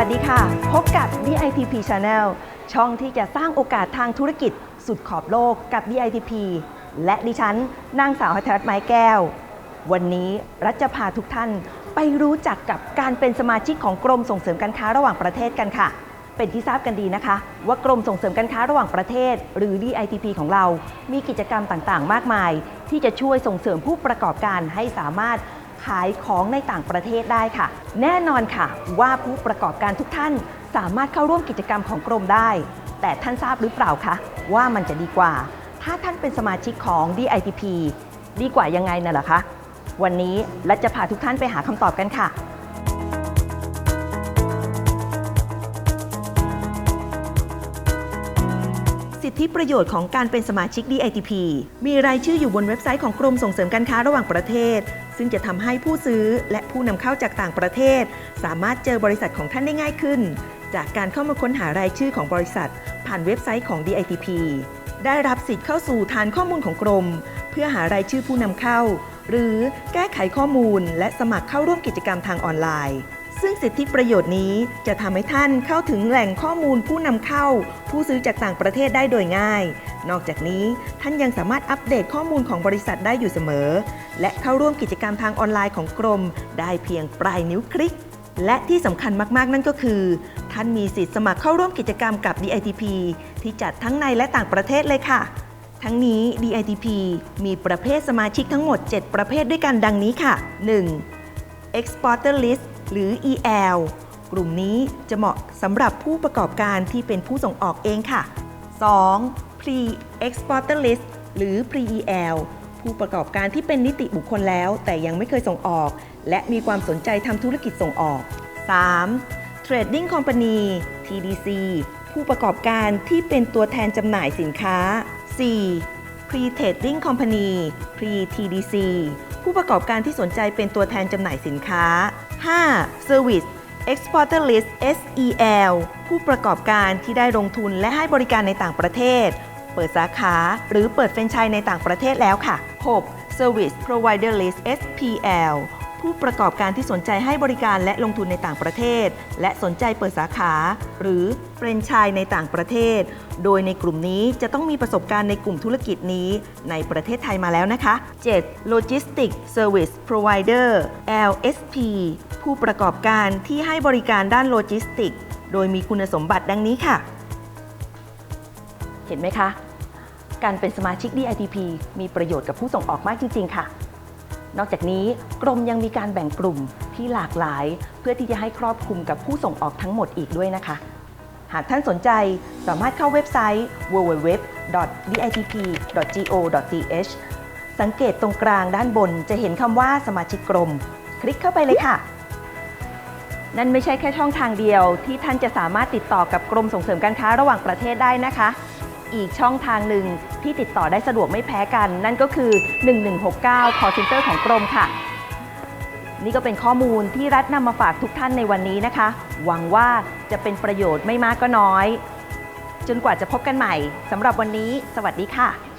วัสดีค่ะ พบกับ DITP Channel ช่องที่จะสร้างโอกาสทางธุรกิจสุดขอบโลกกับ DITP และดิฉันนางสาวหัทรัตน์ไม้แก้ว วันนี้รัฐจะพาทุกท่านไปรู้จักกับการเป็นสมาชิกของกรมส่งเสริมการค้าระหว่างประเทศกันค่ะ เป็นที่ทราบกันดีนะคะ ว่ากรมส่งเสริมการค้าระหว่างประเทศ หรือ DITP ของเรา มีกิจกรรมต่างๆ มากมาย ที่จะช่วยส่งเสริมผู้ประกอบการให้สามารถ ขายของในต่างประเทศได้ค่ะ แน่นอนค่ะ ว่าผู้ประกอบการทุกท่านสามารถเข้าร่วมกิจกรรมของกรมได้ แต่ท่านทราบหรือเปล่าคะว่ามันจะดีกว่า ถ้าท่านเป็นสมาชิกของ DITP ดีกว่ายังไงน่ะเหรอคะวันนี้และจะพาทุกท่านไปหาคำตอบกันค่ะสิทธิประโยชน์ของการเป็นสมาชิก DITP มีรายชื่ออยู่บนเว็บไซต์ของกรมส่งเสริมการค้าระหว่างประเทศ ซึ่งจะทำให้ผู้ซื้อและผู้นำเข้าจากต่างประเทศ สามารถเจอบริษัทของท่านได้ง่ายขึ้น จากการเข้ามาค้นหารายชื่อของบริษัท ผ่านเว็บไซต์ของ DITP ได้รับสิทธิ์เข้าสู่ฐานข้อมูลของกรม เพื่อหารายชื่อผู้นำเข้า หรือแก้ไขข้อมูล และสมัครเข้าร่วมกิจกรรมทางออนไลน์ซึ่งสิทธิประโยชน์นี้จะทำให้ท่านเข้าถึงแหล่งข้อมูลผู้นำเข้า ผู้ซื้อจากต่างประเทศได้โดยง่าย นอกจากนี้ท่านยังสามารถอัปเดตข้อมูลของบริษัทได้อยู่เสมอ และเข้าร่วมกิจกรรมทางออนไลน์ของกรม ได้เพียงปลายนิ้วคลิก และที่สำคัญมากๆ นั่นก็คือ ท่านมีสิทธิ์สมัครเข้าร่วมกิจกรรมกับ DITP ที่จัดทั้งในและต่างประเทศเลยค่ะ ทั้งนี้ DITP มีประเภทสมาชิกทั้งหมด 7 ประเภทด้วยกันดังนี้ค่ะ 1. Exporter List หรือ EL กลุ่มนี้จะเหมาะสำหรับผู้ประกอบการที่เป็นผู้ส่งออกเองค่ะ 2. Pre-Exporter List หรือ Pre-EL ผู้ประกอบการที่เป็นนิติบุคคลแล้ว แต่ยังไม่เคยส่งออก และมีความสนใจทำธุรกิจส่งออก 3. Trading Company TDC ผู้ประกอบการที่เป็นตัวแทนจำหน่ายสินค้า 4. Pre-Trading Company Pre-TDC ผู้ประกอบการที่สนใจเป็นตัวแทนจำหน่ายสินค้า 5. Service Exporter List SEL ผู้ประกอบการที่ได้ลงทุนและให้บริการในต่างประเทศ เปิดสาขา หรือเปิดแฟรนไชส์ในต่างประเทศแล้วค่ะ 6. Service Provider List SPL ผู้ประกอบการที่สนใจให้บริการและลงทุนในต่างประเทศ และสนใจเปิดสาขา หรือแฟรนไชส์ในต่างประเทศ โดยในกลุ่มนี้จะต้องมีประสบการณ์ในกลุ่มธุรกิจนี้ ในประเทศไทยมาแล้วนะคะ 7. Logistic Service Provider LSP ผู้ประกอบการที่ให้บริการด้านโลจิสติก โดยมีคุณสมบัติดังนี้ค่ะ เห็นไหมคะ การเป็นสมาชิก DITP มีประโยชน์กับผู้ส่งออกมากจริง ๆ ค่ะ นอกจากนี้กรมยังมีการแบ่งกลุ่มที่หลากหลาย เพื่อที่จะให้ครอบคลุมกับผู้ส่งออกทั้งหมดอีกด้วยนะคะ หากท่านสนใจสามารถเข้าเว็บไซต์ www.ditp.go.th สังเกตตรงกลางด้านบนจะเห็นคำว่าสมาชิกกรม คลิกเข้าไปเลยค่ะ นั่นไม่ใช่แค่ช่องทางเดียวที่ท่านจะสามารถติดต่อกับกรมส่งเสริมการค้าระหว่างประเทศได้นะคะ อีกช่องทางหนึ่งที่ติดต่อได้สะดวกไม่แพ้กัน นั่นก็คือ 1169 call center ของกรมค่ะ นี่ก็เป็นข้อมูลที่รัฐนำมาฝากทุกท่านในวันนี้นะคะ หวังว่าจะเป็นประโยชน์ไม่มากก็น้อย จนกว่าจะพบกันใหม่สำหรับวันนี้ สวัสดีค่ะ